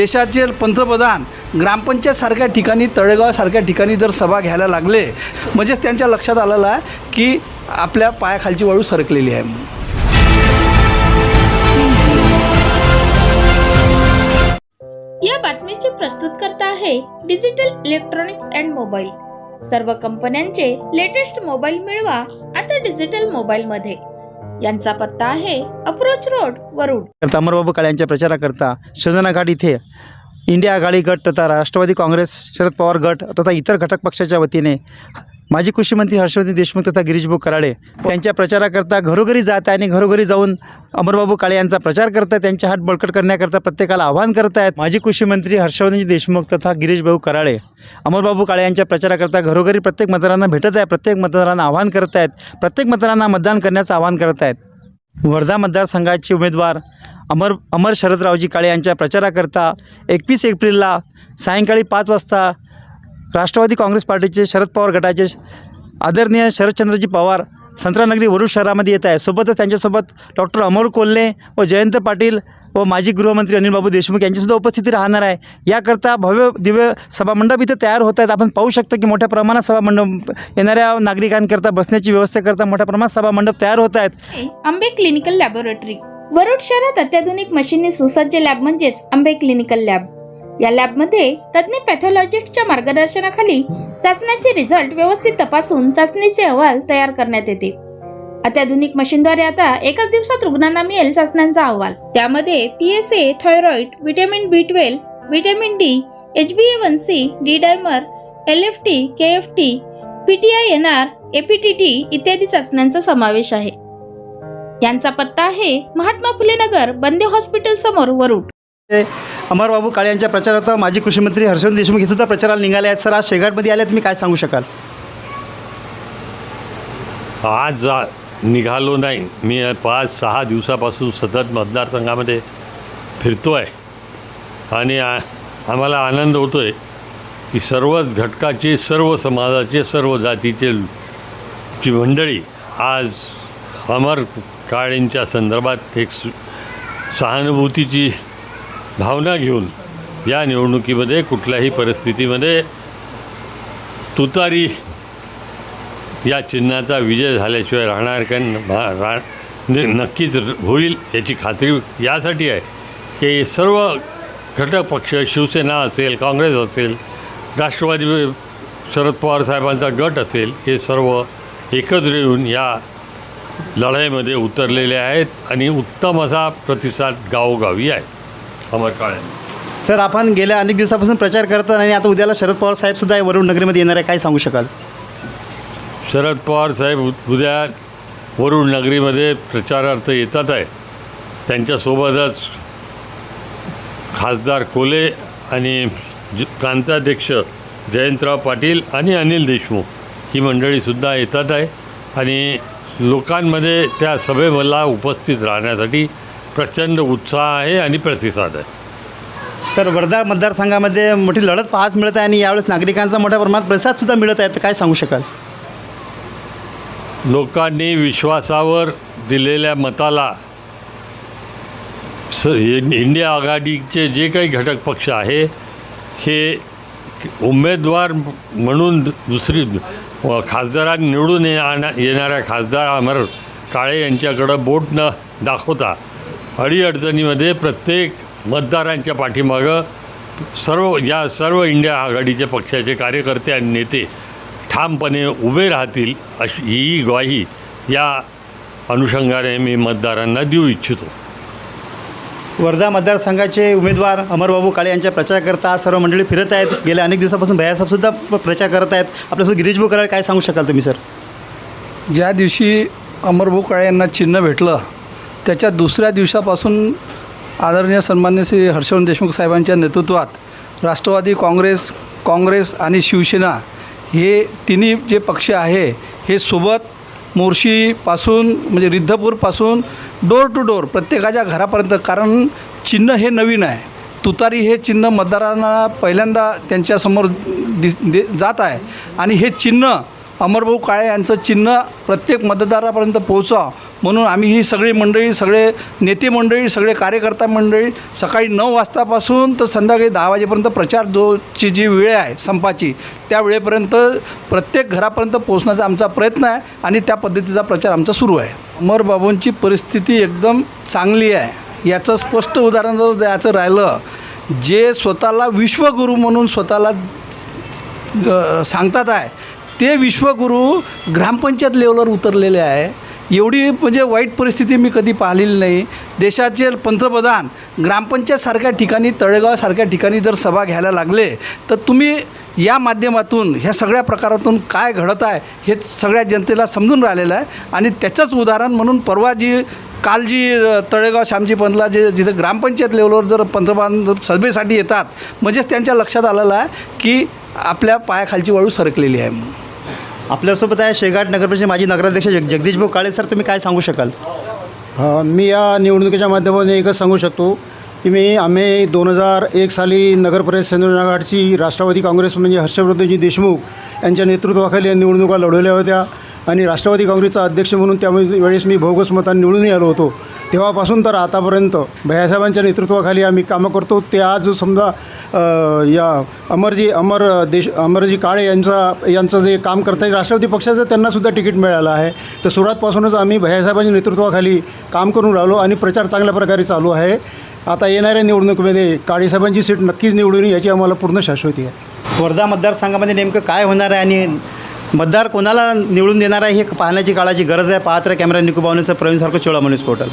देशाचे पंतप्रधान ग्रामपंचायतसारख्या ठिकाणी तळेगावसारख्या ठिकाणी जर सभा घ्यायला लागले म्हणजेच त्यांच्या लक्षात आलेलं आहे की आपल्या पायाखालची वाळू सरकलेली आहे या बातमीचे प्रस्तुतकर्ता आहे डिजिटल इलेक्ट्रॉनिक्स अँड मोबाईल. सर्व कंपन्यांचे लेटेस्ट मोबाईल मिळवा आता डिजिटल मोबाईल मध्ये यांचा पत्ता आहे अप्रोच रोड वरुड. करता अमरबाबू काळे यांच्या प्रचाराकरता शिवसेना घाट इथे इंडिया आघाडी गट तथा राष्ट्रवादी काँग्रेस शरद पवार गट तथा इतर घटक पक्षाच्या वतीने माजी कृषी मंत्री हर्षवर्धन देशमुख तथा गिरीशभाऊ कराळे त्यांच्या प्रचाराकरता घरोघरी जात आहे आणि घरोघरी जाऊन अमरबाबू काळे यांचा प्रचार करत आहे त्यांचे हात बळकट करण्याकरता प्रत्येकाला आवाहन करत आहेत. माजी कृषी मंत्री हर्षवर्धनजी देशमुख तथा गिरीशभाऊ कराळे अमरबाबू काळे यांच्या प्रचाराकरता घरोघरी प्रत्येक मतदारांना भेटत आहे प्रत्येक मतदारांना आवाहन करत आहेत प्रत्येक मतदारांना मतदान करण्याचं आवाहन करत आहेत. वर्धा मतदारसंघाचे उमेदवार अमर अमर शरदरावजी काळे यांच्या प्रचाराकरता एकवीस एप्रिलला सायंकाळी पाच वाजता राष्ट्रवादी काँग्रेस पार्टीचे शरद पवार गटाचे आदरणीय शरदचंद्रजी पवार संत्रानगरी वरुड शहरामध्ये येत आहे सोबतच त्यांच्यासोबत डॉक्टर अमोल कोल्हे व जयंत पाटील व माजी गृहमंत्री अनिलबाबू देशमुख यांचीसुद्धा उपस्थिती राहणार आहे. याकरता भव्य दिव्य सभामंडप इथं तयार होत आहेत. आपण पाहू शकतो की मोठ्या प्रमाणात सभामंडप येणाऱ्या नागरिकांकरता बसण्याची व्यवस्था करता मोठ्या प्रमाणात सभामंडप तयार होत आहेत. आंबे क्लिनिकल लॅबोरेटरी. वरुड शहरात अत्याधुनिक मशीनने सुसज्ज लॅब म्हणजेच आंबे क्लिनिकल लॅब. या लॅबमध्ये तज्ज्ञ पॅथॉलॉजिस्टच्या मार्गदर्शनाखाली चाचण्याचे रिझल्ट व्यवस्थित तपासून चाचणीचे अहवाल तयार करण्यात येते. अत्याधुनिक मशीनद्वारे आता एकाच दिवसात रुग्णांना मिळेल चाचण्यांचा अहवाल. त्यामध्ये PSA thyroid vitamin B twelve vitamin D H B A one C D dimer L F T K F T PTI N R APTT इत्यादी चाचण्यांचा समावेश आहे. यांचा पत्ता आहे महात्मा फुले नगर बंदे हॉस्पिटल समोर वरुड. अमरबाबू काळे यांच्या प्रचारार्थ माजी कृषी मंत्री हर्षवर्धन देशमुख हे सुद्धा प्रचाराला निघाले आहेत. सर आज शेगाटमध्ये आले तुम्ही काय सांगू शकाल? आज जा निघालो नाही. मी पाच सहा दिवसापासून सतत मतदारसंघामध्ये फिरतो आहे आणि आम्हाला आनंद होतो आहे की सर्वच घटकाचे सर्व समाजाचे सर्व जातीचे ची मंडळी आज अमर काळेंच्या संदर्भात एक सहानुभूतीची भावना घेऊन या निवडणुकीमध्ये कुठल्याही परिस्थितीमध्ये तुतारी या चिन्हाचा विजय झाल्याशिवाय राहणार का भा- रा न- नक्कीच होईल याची खात्री यासाठी आहे की सर्व घटक पक्ष शिवसेना असेल काँग्रेस असेल राष्ट्रवादी शरद पवार साहेबांचा गट असेल हे सर्व एकत्र येऊन या लढाईमध्ये उतरलेले आहेत आणि उत्तम असा प्रतिसाद गावोगावी आहे. अमर काळे. सर आपण गेल्या अनेक दिवसापासून प्रचार करतात आणि आता उद्याला शरद पवार साहेब सुद्धा या वरुण नगरीमध्ये येणार आहे. काय सांगू शकाल? शरद पवार साहेब उ- उद्या वरुड नगरीमध्ये प्रचारार्थ येतात आहे. त्यांच्यासोबतच खासदार कोले आणि ज- प्रांताध्यक्ष जयंतराव पाटील आणि अनिल देशमुख ही मंडळीसुद्धा येतात आहे. आणि लोकांमध्ये त्या सभेला उपस्थित राहण्यासाठी प्रचंड उत्साह आहे आणि प्रतिसाद आहे. सर वर्धा मतदारसंघामध्ये मोठी लढत पाहायला मिळत आहे आणि यावेळेस नागरिकांचा मोठ्या प्रमाणात प्रतिसादसुद्धा मिळत आहे. तर काय सांगू शकाल? लोकांनी विश्वासावर दिलेल्या मताला स इंडिया आघाडीचे जे काही घटक पक्ष आहे हे उमेदवार म्हणून दुसरी व खासदारात निवडून येणा येणाऱ्या खासदार अमर काळे यांच्याकडं बोट न दाखवता अडीअडचणीमध्ये प्रत्येक मतदारांच्या पाठीमागं सर्व या सर्व इंडिया आघाडीचे पक्षाचे कार्यकर्ते आणि नेते ठामपणे उभे राहतील अशी ही ग्वाही या अनुषंगाने मी मतदारांना देऊ इच्छितो. वर्धा मतदारसंघाचे उमेदवार अमरबाबू काळे यांच्या प्रचाराकरता सर्व मंडळी फिरत आहेत. गेल्या अनेक दिवसापासून भैयासाहेबसुद्धा प्रचार करत आहेत. आपल्यासोबत गिरीशभाऊ करायला काय सांगू शकाल तुम्ही सर? ज्या दिवशी अमरभाऊ काळे यांना चिन्ह भेटलं त्याच्या दुसऱ्या दिवसापासून आदरणीय सन्मान्य श्री हर्षवर्धन देशमुख साहेबांच्या नेतृत्वात राष्ट्रवादी काँग्रेस काँग्रेस आणि शिवसेना हे तिन्ही जे पक्ष आहे हे सोबत मोर्शीपासून म्हणजे रिद्धपूरपासून डोर टू डोर प्रत्येकाच्या घरापर्यंत कारण चिन्ह हे नवीन आहे. तुतारी हे चिन्ह मतदारांना पहिल्यांदा त्यांच्यासमोर दिस दे जात आहे. आणि हे चिन्ह अमरभाऊ काळे यांचं चिन्ह प्रत्येक मतदारापर्यंत पोहोचावं. म्हणून आम्ही ही सगळी मंडळी सगळे नेते मंडळी सगळे कार्यकर्ता मंडळी सकाळी नऊ वाजतापासून तर संध्याकाळी दहा वाजेपर्यंत प्रचार जोची जी वेळ आहे संपाची त्या वेळेपर्यंत प्रत्येक घरापर्यंत पोहोचण्याचा आमचा प्रयत्न आहे आणि त्या पद्धतीचा प्रचार आमचा सुरू आहे. अमरबाबूंची परिस्थिती एकदम चांगली आहे. याचं स्पष्ट उदाहरण जर द्यायचं राहिलं जे स्वतःला विश्वगुरू म्हणून स्वतःला सांगतात आहे ते विश्वगुरू ग्रामपंचायत लेवलवर उतरलेले आहे. एवढी म्हणजे वाईट परिस्थिती मी कधी पाहिलेली नाही. देशाचे पंतप्रधान ग्रामपंचायतसारख्या ठिकाणी तळेगावसारख्या ठिकाणी जर सभा घ्यायला लागले तर तुम्ही या माध्यमातून ह्या सगळ्या प्रकारातून काय घडत आहे हे सगळ्या जनतेला समजून राहिलेलं आहे. आणि त्याचंच उदाहरण म्हणून परवा जी काल जी तळेगाव श्यामजी पंतला जे जिथं ग्रामपंचायत लेवलवर जर पंतप्रधान सभेसाठी येतात म्हणजेच त्यांच्या लक्षात आलेलं आहे की आपल्या पायाखालची वाळू सरकलेली आहे म्हणून. आपल्यासोबत आहे शेगाट नगरपरिषद माजी नगराध्यक्ष जग जगदीश भाऊ काळे. सर तुम्ही काय सांगू शकाल? हा, मी या निवडणुकीच्या माध्यमातून एकच सांगू शकतो की मी आम्ही दोन हजार एक साली नगरपरिषद सेंद्रनगरची राष्ट्रवादी काँग्रेस म्हणजे हर्षवर्धनजी देशमुख यांच्या नेतृत्वाखाली या निवडणुका लढवल्या होत्या. आणि राष्ट्रवादी काँग्रेसचा अध्यक्ष म्हणून त्यामुळे वेळेस मी भोगस मतांनी निवडूनही आलो होतो. तेव्हापासून तर आतापर्यंत भैयासाहेबांच्या नेतृत्वाखाली आम्ही कामं करतो. ते आज समजा या अमरजी अमर देश अमरजी काळे यांचा यांचं जे काम करता राष्ट्रवादी पक्षाचं त्यांनासुद्धा तिकीट मिळालं आहे. तर सुरुवातपासूनच आम्ही भैयासाहेबांच्या नेतृत्वाखाली काम करून राहिलो आणि प्रचार चांगल्या प्रकारे चालू आहे. आता येणाऱ्या निवडणुकीमध्ये काळेसाहेबांची सीट नक्कीच निवडून याची आम्हाला पूर्ण शाश्वती आहे. वर्धा मतदारसंघामध्ये नेमकं काय होणार आहे आणि मतदार कोणाला निवडून देणार आहे हे पाहण्याची काळाची गरज आहे. पाहत कॅमेरा निकुबावणीचं प्रवीण सारखं चोळा मनीस पोर्टल.